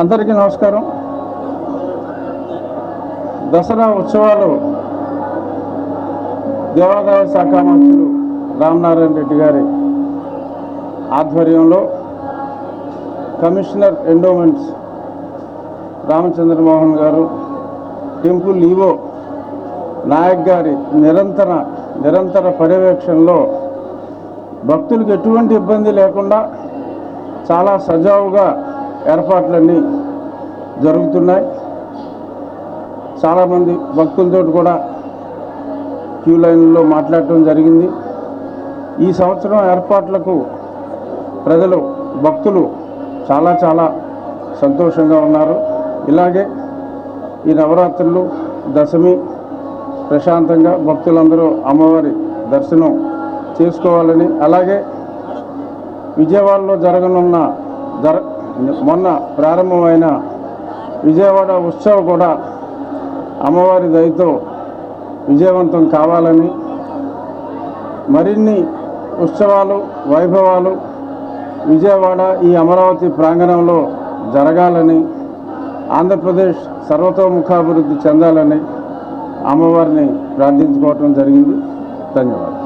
అందరికీ నమస్కారం. దసరా ఉత్సవాలు దేవాదాయ శాఖ మంత్రులు రామనారాయణ రెడ్డి గారి ఆధ్వర్యంలో కమిషనర్ ఎండోమెంట్స్ రామచంద్రమోహన్ గారు టెంపుల్ ఈవో నాయక్ గారి నిరంతర నిరంతర పర్యవేక్షణలో భక్తులకు ఎటువంటి ఇబ్బంది లేకుండా చాలా సజావుగా ఏర్పాట్లన్నీ జరుగుతున్నాయి. చాలామంది భక్తులతో కూడా క్యూ లైన్లో మాట్లాడటం జరిగింది. ఈ సంవత్సరం ఏర్పాట్లకు ప్రజలు భక్తులు చాలా చాలా సంతోషంగా ఉన్నారు. ఇలాగే ఈ నవరాత్రులు దశమి ప్రశాంతంగా భక్తులందరూ అమ్మవారి దర్శనం చేసుకోవాలని అలాగే విజయవాడలో జరగనున్న జర మొన్న ప్రారంభమైన విజయవాడ ఉత్సవం కూడా అమ్మవారి దయతో విజయవంతం కావాలని మరిన్ని ఉత్సవాలు వైభవాలు విజయవాడ ఈ అమరావతి ప్రాంగణంలో జరగాలని ఆంధ్రప్రదేశ్ సర్వతోముఖాభివృద్ధి చెందాలని అమ్మవారిని ప్రార్థించుకోవటం జరిగింది. ధన్యవాదాలు.